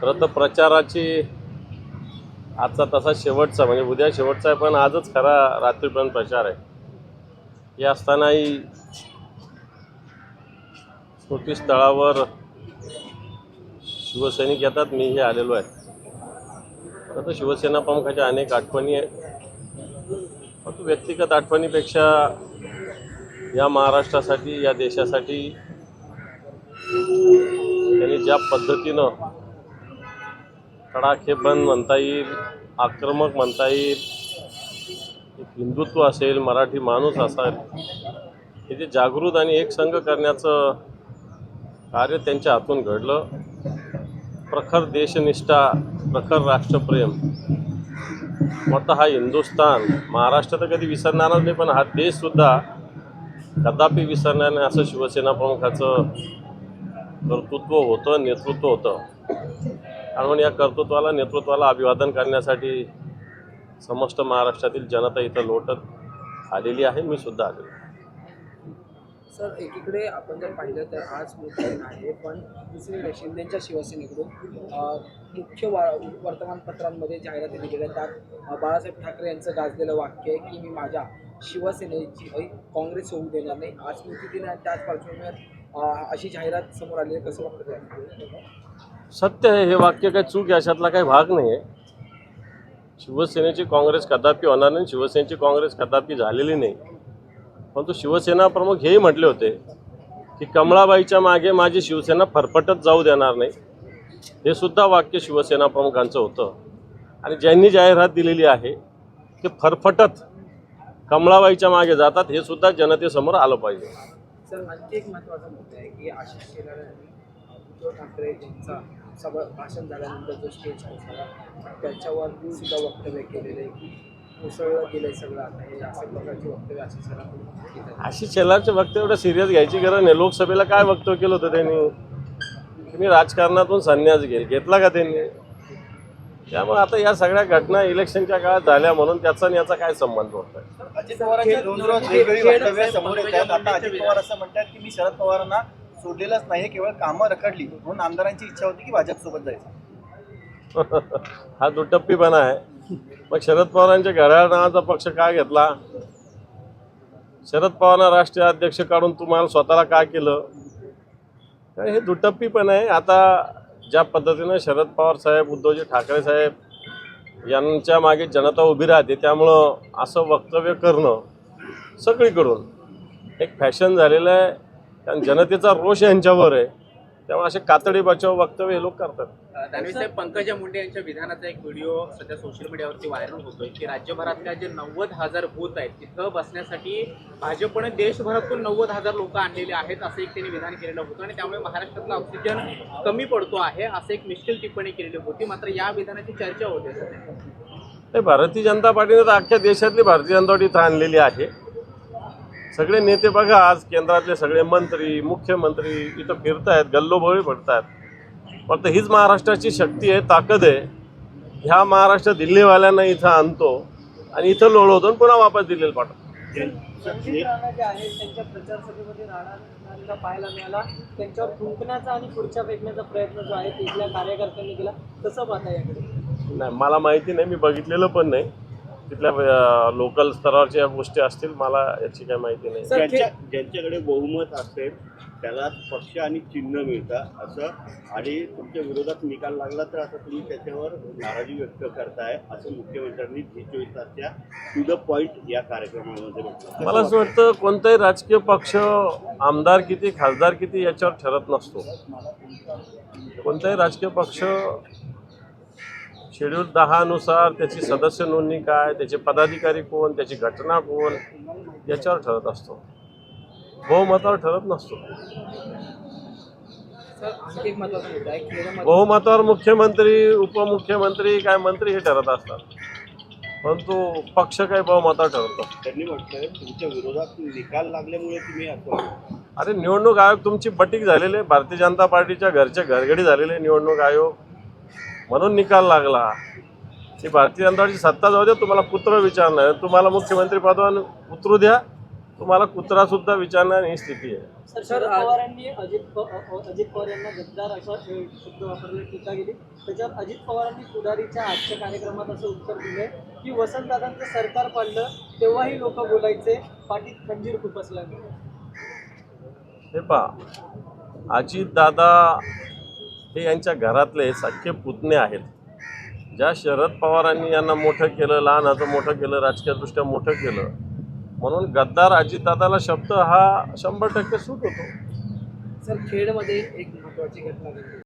खरं तर प्रचाराची आजचा तसा शेवटचा म्हणजे उद्या शेवटचा आहे पण आजच खरा रात्रीपर्यंत प्रचार आहे. हे असतानाही स्मृतीस्थळावर शिवसैनिक येतात मीही आलेलो आहे. खरं तर शिवसेना प्रमुखाच्या अनेक आठवणी आहेत. परंतु व्यक्तिगत आठवणीपेक्षा या महाराष्ट्रासाठी या देशासाठी त्यांनी ज्या पद्धतीनं कडाखेबंद म्हणता येईल आक्रमक म्हणता येईल. एक हिंदुत्व असेल मराठी माणूस असेल हे जे जागृत आणि एकसंघ करण्याचं कार्य त्यांच्या हातून घडलं. प्रखर देशनिष्ठा प्रखर राष्ट्रप्रेम. मोठा हा हिंदुस्थान. महाराष्ट्र तर कधी विसरणारच नाही पण हा देशसुद्धा कदापि विसरणार नाही असं शिवसेना प्रमुखाचं कर्तृत्व होतं नेतृत्व होतं. कारण या कर्तृत्वाला नेतृत्वाला अभिवादन करण्यासाठी समस्त महाराष्ट्रातील जनता इथं लोटत आलेली आहे. मी सुद्धा आलेलो सर एकीकडे आपण जर पाहिलं तर आज मोठे आहे पण दुसरीकडे शिंदेच्या शिवसेनेकडून मुख्य वा वर्तमानपत्रांमध्ये जाहिराती दिलेल्या त्यात बाळासाहेब ठाकरे यांचं गाजलेलं वाक्य आहे की मी माझ्या शिवसेनेची काँग्रेस होऊ देणार नाही. आज स्मृती दिन आहे त्याच पार्श्वभूमीवर अशी जाहिरात समोर आली आहे. कसं वाटतं सत्य आहे हे वाक्य काही चूक आहे अशातला काही भाग नाही आहे शिवसेनेची काँग्रेस कदापि होणार नाही शिवसेनेची काँग्रेस कदापि झालेली नाही. परंतु शिवसेना प्रमुख हेही म्हटले होते की कमळाबाईच्या मागे माझी शिवसेना फरफटत जाऊ देणार नाही. हे सुद्धा वाक्य शिवसेना प्रमुखांचं होतं. आणि ज्यांनी जाहिरात दिलेली आहे ते फरफटत कमळाबाईच्या मागे जातात हे सुद्धा जनतेसमोर आलं पाहिजे. सर आणखी एक महत्त्वाचा मुद्दा आहे की आशिष उद्धव ठाकरे यांचा सगळं भाषण झाल्यानंतर जो स्टेज झाला त्याच्यावर सुद्धा वक्तव्य केलेलं आहे की मुसळलं गेलंय सगळं आता हे अशा प्रकारचे वक्तव्य केलं अशी शेलारचे वक्तव्य एवढं सिरियस घ्यायची गरज नाही. लोकसभेला काय वक्तव्य केलं होतं त्यांनी? तुम्ही राजकारणातून संन्यास घेईल घेतला का त्यांनी? त्यामुळे आता या सगळ्या घटना इलेक्शनच्या काळात झाल्या म्हणून त्याचा आणि याचा काय संबंध होता अजित पवारांची दोन रोज वेगवेगळी वक्तव्य समोर येत आहेत. आता अजित पवार असं म्हणतात की मी शरद पवारांना सोडलेलंच नाही केवळ कामं रखडली. म्हणून आमदारांची इच्छा होती की भाजपसोबत जायचं. हा दुटप्पीपणा आहे. मग शरद पवारांच्या घड्याळ नावाचा पक्ष का घेतला? शरद पवारांना राष्ट्रीय अध्यक्ष काढून तुम्हाला स्वतःला का केलं? तर हे दुटप्पीपण आहे. आता ज्या पद्धतीनं शरद पवार साहेब उद्धवजी ठाकरे साहेब यांच्या मागे जनता उभी राहते त्यामुळं असं वक्तव्य करणं सगळीकडून एक फॅशन झालेलं आहे. कारण जनतेचा रोष यांच्यावर आहे. त्यामुळे असे कातडी बचाव वक्तव्य हे लोक करतात. दानवे साहेब पंकजा मुंडे यांच्या विधानाचा एक व्हिडिओ सध्या सोशल मीडियावरती व्हायरल होतोय की राज्यभरातल्या जे नव्वद हजार बूथ आहेत तिथं बसण्यासाठी भाजपने देशभरातून नव्वद हजार लोक आणलेले आहेत असं एक त्यांनी विधान केलेलं होतं आणि त्यामुळे महाराष्ट्रातला ऑक्सिजन कमी पडतो आहे असं एक मिश्किल टिप्पणी केलेली होती. मात्र या विधानाची चर्चा होते सध्या. भारतीय जनता पार्टीने तर अख्ख्या देशातली भारतीय जनता पार्टी आणलेली आहे. सगळे नेते बघा आज केंद्रातले सगळे मंत्री मुख्यमंत्री इथं फिरतायत गल्लोबळी पडतायत फक्त हीच महाराष्ट्राची शक्ती आहे ताकद आहे. ह्या महाराष्ट्र दिल्लीवाल्यांना इथं आणतो आणि इथं लोळवतो आणि पुन्हा वापस दिल्लीला पाठवतो. संजय त्यांच्या पाहायला मिळाला त्यांच्यावर थुंकण्याचा आणि खुर्च्या फेकण्याचा प्रयत्न जो आहे तिथल्या कार्यकर्त्यांनी केला कसं पाहता याकडे नाही मला माहिती नाही मी बघितलेलं पण नाही. तिथल्या लोकल स्तरावरच्या या गोष्टी असतील मला याची काही माहिती नाही. ज्यांच्या ज्यांच्याकडे बहुमत असेल त्याला पक्ष आणि चिन्ह मिळतं असं आणि तुमच्या विरोधात निकाल लागला तर आता तुम्ही त्याच्यावर नाराजी व्यक्त करताय असं मुख्यमंत्र्यांनी जी चोवीस तासच्या टू द पॉईंट या कार्यक्रमामध्ये म्हटलं. मला असं वाटतं कोणताही राजकीय पक्ष आमदार किती खासदार किती याच्यावर ठरत नसतो. कोणताही राजकीय पक्ष शेड्यूल दहानुसार त्याची सदस्य नोंदणी काय त्याचे पदाधिकारी कोण त्याची घटना कोण याच्यावर ठरत असतो. बहुमतावर ठरत नसतो. बहुमतावर मुख्यमंत्री उपमुख्यमंत्री काय मंत्री हे ठरत असतात. परंतु पक्ष काय बहुमतावर ठरवतो त्यांनी तुमच्या विरोधात निकाल लागल्यामुळे तुम्ही अरे निवडणूक आयोग तुमची बटीक झालेली भारतीय जनता पार्टीच्या घरच्या घरगडी झालेले निवडणूक आयोग म्हणून निकाल लागला. ती भारतीय जनता पार्टीची सत्ता जाऊ द्या तुम्हाला पुत्र विचारणार. तुम्हाला मुख्यमंत्री पदावर उतरू द्या. तुम्हाला कुत्रा सुद्धा विचारणार ही स्थिती आहे. सर पवारांनी अजित प- अजित पवार यांना गद्दार असा अ, शब्द वापरले टीका केली. त्याच्यावर अजित पवारांनी पुढारीच्या आजच्या कार्यक्रमात असं उत्तर दिलंय की वसंतदादांचं सरकार पाडलं तेव्हाही लोक बोलायचे पाठीत खंजीर खुपसल्याने हे पहा अजितदादा हे यांच्या घरातले सख्खे पुतणे आहेत. ज्या शरद पवारांनी यांना मोठं केलं लहानाचं मोठं केलं राजकीयदृष्ट्या मोठं केलं म्हणून गद्दार अजितदादाला शब्द हा शंभर टक्के सूट होतो. सर खेडमध्ये एक महत्त्वाची घटना घडली.